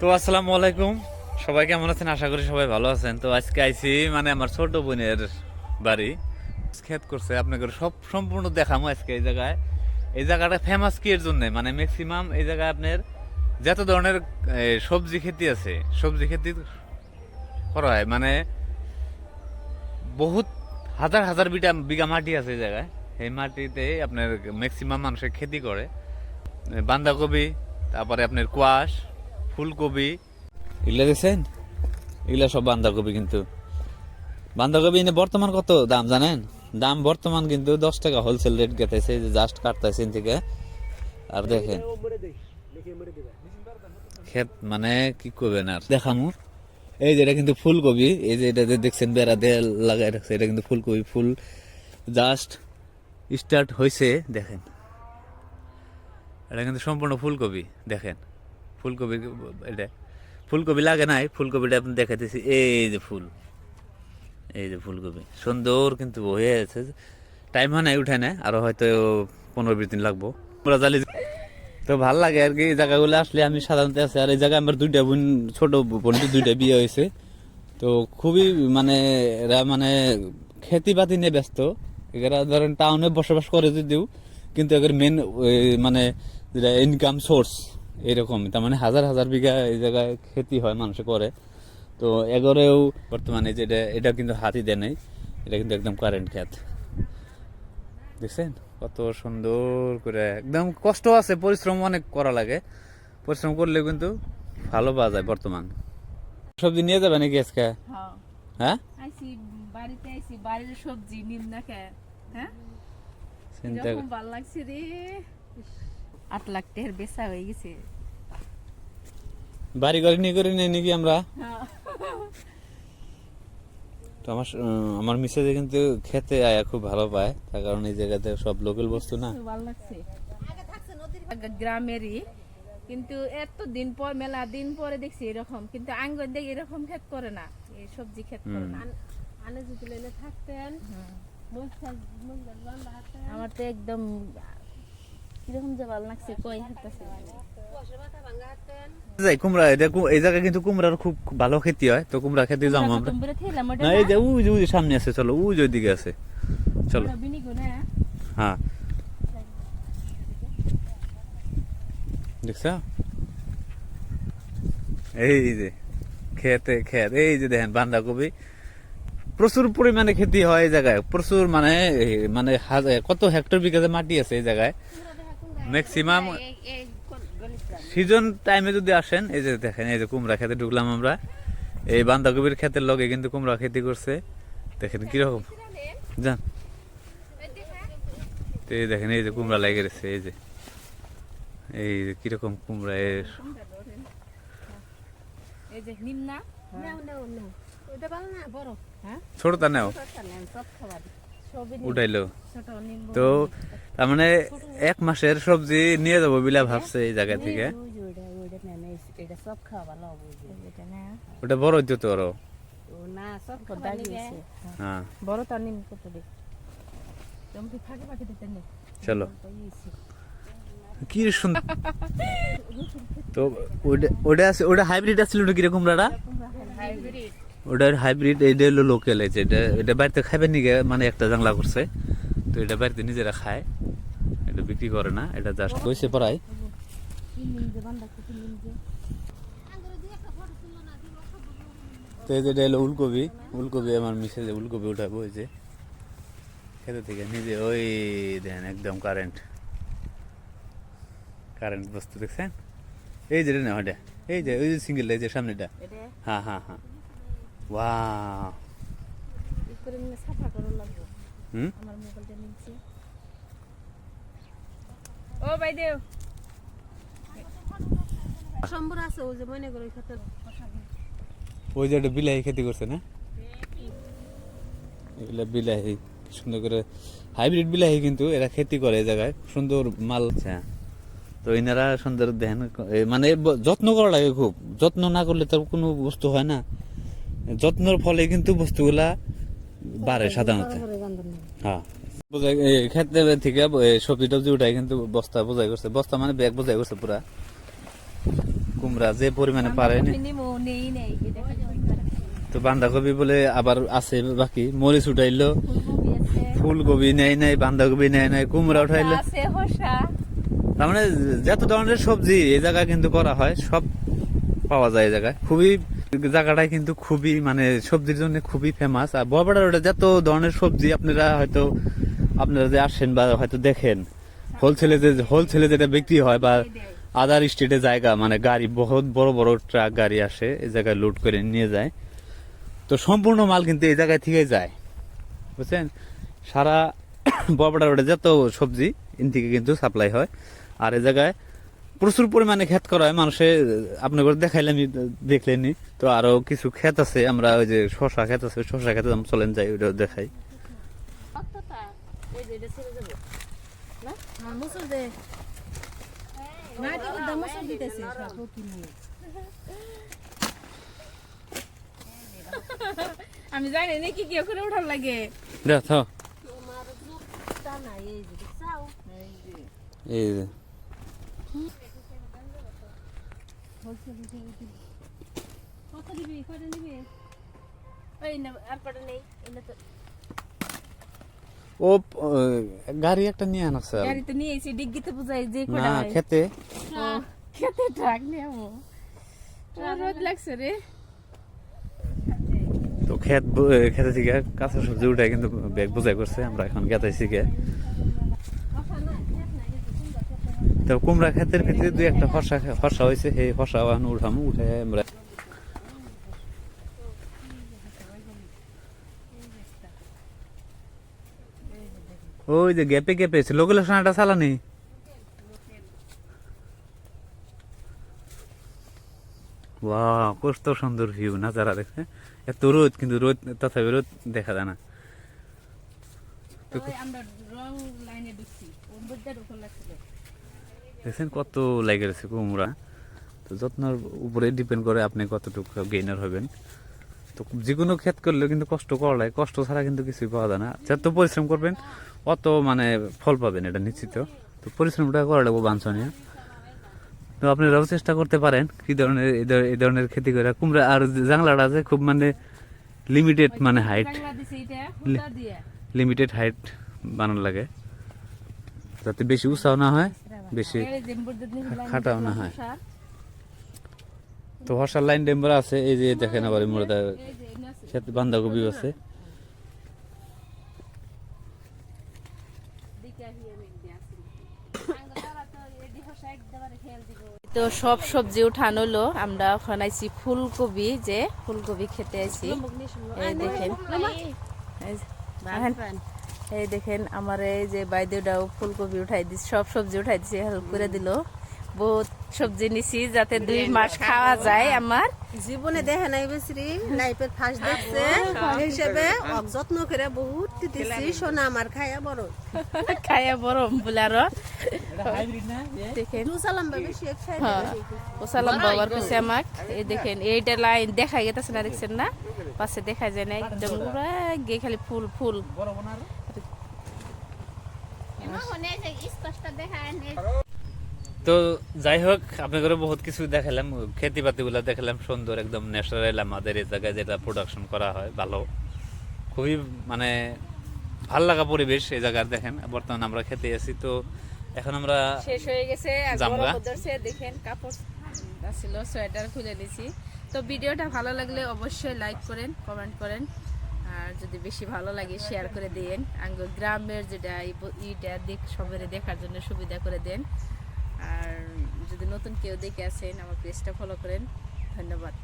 তো আসসালামু আলাইকুম। সবাই কেমন আছেন? আশা করি সবাই ভালো আছেন। তো আজকে আইছি মানে আমার ছোট বোনের বাড়ি। খেত করছে, আপনাকে সব সম্পূর্ণ দেখামো আজকে এই জায়গায়। এই জায়গাটা ফেমাস কি এর জন্য? মানে ম্যাক্সিমাম এই জায়গায় আপনার যত ধরনের সবজি খেতি আছে, সবজি খেতি করা হয়। মানে বহুত হাজার হাজার বিঘা বিঘা মাটি আছে এই জায়গায়। এই মাটিতে আপনার ম্যাক্সিমাম মানুষের খেতি করে। বাঁধাকপি, তারপরে আপনার কোয়াশ ফুলকপি। এগুলা দেখছেন এগুলা সব বান্ধাকপি কিন্তু। বাঁধাকপি এনে বর্তমান কত দাম জানেন? দাম বর্তমান কিন্তু দশ টাকা হোলসেল রেট গেতেছে যে জাস্ট কাটতেছে থেকে। আর দেখেন ক্ষেত মানে কি করবেন আর? দেখামু। এই যে এটা কিন্তু ফুলকপি, এই যে এটা যে দেখছেন বেড়া দিয়ে লাগাই রাখছে, এটা কিন্তু ফুলকপি ফুল জাস্ট স্টার্ট হয়েছে দেখেন। এটা কিন্তু সম্পূর্ণ ফুলকপি, দেখেন। ফুলকপি এটা, ফুলকপি লাগে নাই, ফুলকপিটা আপনি দেখাইতেছি, এই যে ফুল, এই যে ফুলকপি, সুন্দর কিন্তু হয়ে আছে, টাইম হয় নাই উঠে না আরও হয়তো পনেরো বিশ দিন লাগবো। জালি তো ভালো লাগে আর কি, এই জায়গাগুলো আসলে আমি সাধারণত আছে, আর এই জায়গায় আমার দুইটা বোন, ছোট বোনটি দুইটা বিয়ে হয়েছে। তো খুবই মানে এরা মানে খেতি বাতি নিয়ে ব্যস্ত, এরা ধরেন টাউনে বসবাস করে যদিও, কিন্তু এদের মেন মানে যেটা ইনকাম সোর্স এরকম। তার মানে হাজার হাজার বিঘা এই জায়গায় খেতি হয় মানুষে করে। তো এগরেও বর্তমানে যেটা এটা কিন্তু হাতি দেয় নাই। এটা কিন্তু একদম কারেন্ট খেত দেখছেন? কত সুন্দর করে একদম কষ্ট আছে পরিশ্রম অনেক করা লাগে। পরিশ্রম করলে কিন্তু ভালো পাওয়া যায় বর্তমান। সবজি নিয়ে যাবে নাকি আজকে? হ্যাঁ। হ্যাঁ? বাড়িতে বাড়ির সবজি নিম না হ্যাঁ? চিন্তা ভালো লাগছে রে। আট লাখ টাকার বেচা হয়ে গেছে। বাড়ি ঘরে নিয়ে করে নেই নাকি আমরা? হ্যাঁ। তো আমার আমার মিসেজে কিন্তু খেতে আয়া খুব ভালো পায়। তার কারণ এই জায়গাতে সব লোকাল বস্তু না। ভালো লাগছে গ্রামেরই। কিন্তু এত দিন পর মেলা দিন পরে দেখছি এরকম। কিন্তু আঙ্গন দেখি এরকম ক্ষেত করে না। এই সবজি ক্ষেত করে না। আনে যদি থাকতেন। আমার তো একদম কীরকম যে ভালো লাগছে কই হাঁটতেছে? যাই কুমড়া এটা এই জায়গায় কিন্তু কুমড়ার খুব ভালো খেতে হয় তো কুমড়া খেতে যাব আমরা। না এই যে উই যে উই সামনে আছে চলো উই যে ওইদিকে আছে। চলো। হ্যাঁ। দেখছ? এই যে খেতে খেত এই যে দেখেন বাঁধাকপি প্রচুর পরিমাণে খেতি হয় এই জায়গায় প্রচুর মানে মানে কত হেক্টর বিঘাতে মাটি আছে এই জায়গায়? ম্যাক্সিমাম সিজন টাইমে যদি আসেন এই যে দেখেন এই যে কুমড়া খেতে ঢুকলাম আমরা। এই বাঁধাকপির ক্ষেতের লগে কিন্তু কুমড়া খেতি করছে। দেখেন কীরকম যান। তো এই দেখেন এই যে কুমড়া লেগে গেছে এই যে। এই যে কীরকম কুমড়া এর। এই যে নিম না? নেও নেও নেও। ওইটা ভালো না বড়। হ্যাঁ? ছোটটা নেও। উঠাইলো। তো তার মানে এক মাসের সবজি নিয়ে যাব বিলা ভাবছে এই জায়গা থেকে। ওটা বড় হইতো তো আরও। হ্যাঁ। দে তুমি কি চলো। সুন্দর তো ওটা ওটা আছে ওটা হাইব্রিড আছিল ওটা? কীরকম রাড়া হাইব্রিড ওটার হাইব্রিড এটা হলো লোকাল এই যে এটা এটা বাড়িতে খাইবে নিগে মানে একটা জাংলা করছে। তো এটা বাড়িতে নিজেরা খায়। এটা বিক্রি করে না এটা জাস্ট কইছে পড়ায়। তো এই এটা হলো উলকপি উলকপি আমার মিশে যে উলকপি উঠাবো ওই যে। খেতে থেকে নিজে ওই দেন একদম কারেন্ট কারেন্ট বস্তু দেখছেন? এই যে না ওটা এই যে ওই যে সিঙ্গেল এই যে সামনেটা। হ্যাঁ হ্যাঁ হ্যাঁ। ওয়াও করে নিয়ে সাফা করে লাগবে হুম আমার মোবাইলটা নিচ্ছে ও ভাই দেও সম্বর আছে ওই যে মনে করে খেতে ওই যে একটা বিলাহি খেতে করছে না? এগুলা বিলাহি কি সুন্দর করে হাইব্রিড বিলাহি কিন্তু এরা খেতি করে এই জায়গায় সুন্দর মাল। আচ্ছা। তো এনারা সুন্দর এ মানে যত্ন করা লাগে খুব। যত্ন না করলে তার কোনো বস্তু হয় না। যত্নর ফলে কিন্তু বস্তুগুলা বাড়ে সাধারণত। হ্যাঁ। বোঝাই খেতে থেকে সবজি টবজি উঠাই কিন্তু বস্তা বোঝাই করছে। বস্তা মানে ব্যাগ বোঝাই করছে পুরা। কুমড়া যে পরিমাণে পারে তো বাঁধাকপি বলে আবার আছে বাকি। মরিচ উঠাইলো ফুলকপি নেই নাই বাঁধাকপি নেই নাই কুমড়া উঠাইলো। আছে তার মানে যত ধরনের সবজি এই জায়গায় কিন্তু করা হয় সব পাওয়া যায় এই জায়গায়। খুবই জায়গাটাই কিন্তু খুবই মানে সবজির জন্য খুবই ফেমাস আর বড়বাড়ার ওটা যত ধরনের সবজি আপনারা হয়তো, আপনারা যে আসেন বা হয়তো দেখেন হোলসেলে যে হোলসেলে যেটা বিক্রি হয় বা আদার স্টেটে জায়গা মানে গাড়ি, বহুত বড় বড় ট্রাক গাড়ি আসে, এই জায়গায় লোড করে নিয়ে যায়। তো সম্পূর্ণ মাল কিন্তু এই জায়গায় থেকে যায়। বুঝছেন? সারা বড়বাড়ার ওটা যত সবজি ইন থেকে কিন্তু সাপ্লাই হয়। আর এই জায়গায় প্রচুর পরিমাণে ক্ষেত করা হয়। মানুষে আপনাকে দেখাইলাম দেখলেনি। তো আরও কিছু ক্ষেত আছে আমরা ওই যে শশা ক্ষেত আছে শশা ক্ষেতে আমরা চলেন যাই ওটা দেখাই। আমি জানি না কি কি করে ওঠার লাগে। দেখ থ, তোমার যুগটা না এই যে চাও। এই যে। কটা ও গাড়ি একটা নিয়ে আনা স্যার। গাড়ি তো নিয়ে এসে বুঝাই যে না খেতে। খেতে ট্রাক নিয়ে আমো রোদ লাগছে রে তো এ, খেতে থেকে কাঁচা সবজি উঠে কিন্তু ব্যাগ বোঝাই করছে আমরা এখন গেতাইছি গে তো কুমড়া ক্ষেতের ভিতরে দুই একটা ফসা ফসা হয়েছে, সেই ফসা এখন উঠামু, উঠে আমরা ওই যে গ্যাপে গ্যাপে লোকেশনটা চালানি ওয়াও কত সুন্দর ভিউ না যারা দেখে এত রোদ, কিন্তু রোদ, তথাপি রোদ দেখা যায় না। আমরা লাইনে দেখছেন কত লেগে গেছে কুমড়া? তো যত্নের উপরে ডিপেন্ড করে আপনি কতটুকু গেইনার হবেন। তো যে কোনো ক্ষেত করলেও কিন্তু কষ্ট করা লাগে। কষ্ট ছাড়া কিন্তু কিছুই পাওয়া যায় না। যত পরিশ্রম করবেন অত মানে ফল পাবেন এটা নিশ্চিত। তো পরিশ্রমটা করা লাগবো বাঞ্ছনীয়। তো আপনারাও চেষ্টা করতে পারেন কি ধরনের এই ধর- ধরনের খেতি করে। কুমড়া আর জাংলাটা আছে খুব মানে লিমিটেড মানে হাইট লিমিটেড হাইট বানানো লাগে। যাতে বেশি উৎসাহ না হয়। বেশি খাটাও না হয়। তো হর্ষার লাইন ডেম্বার আছে এই যে দেখেন আবার মোড়া এই যে আছে। বান্ধাকপি আছে। তো সব সবজি উঠানো হলো আমরা ওখানে আইছি ফুলকপি যে ফুলকপি খেতে আইছি। এই দেখেন। এই দেখেন, আমার এই যে বাইদেউটাও ফুলকপি উঠাই দিস সব সবজি উঠাই দিছে হেল্প করে দিল। বহুত সবজি নিছি যাতে দুই মাস খাওয়া যায় আমার। জীবনে দেখে নাই বেশি লাইফের ফার্স্ট দেখছে। হিসেবে যত্ন করে বহুত দিছি সোনা আমার খায়া বড়। খাইয়া বরম বলে আরও দেখেন। দু সালাম বা বেশি এক খাই ওসালাম বাবার কাছে আমাক। এই দেখেন এইটা লাইন দেখা গেতেছে না দেখছেন না? পাশে দেখা যায় না একদম পুরা গে খালি ফুল ফুল। তো যাই হোক আপনাদের বহুত কিছু দেখালাম খেতি বাতি গুলা দেখালাম সুন্দর একদম ন্যাচারাল আমাদের এই জায়গায় যেটা প্রোডাকশন করা হয় ভালো। খুবই মানে ভালো লাগা পরিবেশ এই জায়গার দেখেন বর্তমানে আমরা খেতে আছি তো এখন আমরা শেষ হয়ে গেছে? গরম দেখেন কাপড় ছিল সোয়েটার খুলে দিছি তো ভিডিওটা ভালো লাগলে অবশ্যই লাইক করেন কমেন্ট করেন। আর যদি বেশি ভালো লাগে শেয়ার করে দেন। আঙ্গ গ্রামের যেটা ইটা দেখ সবাই দেখার জন্য সুবিধা করে দেন। আর যদি নতুন কেউ দেখে আসেন, আমার পেজটা ফলো করেন। ধন্যবাদ।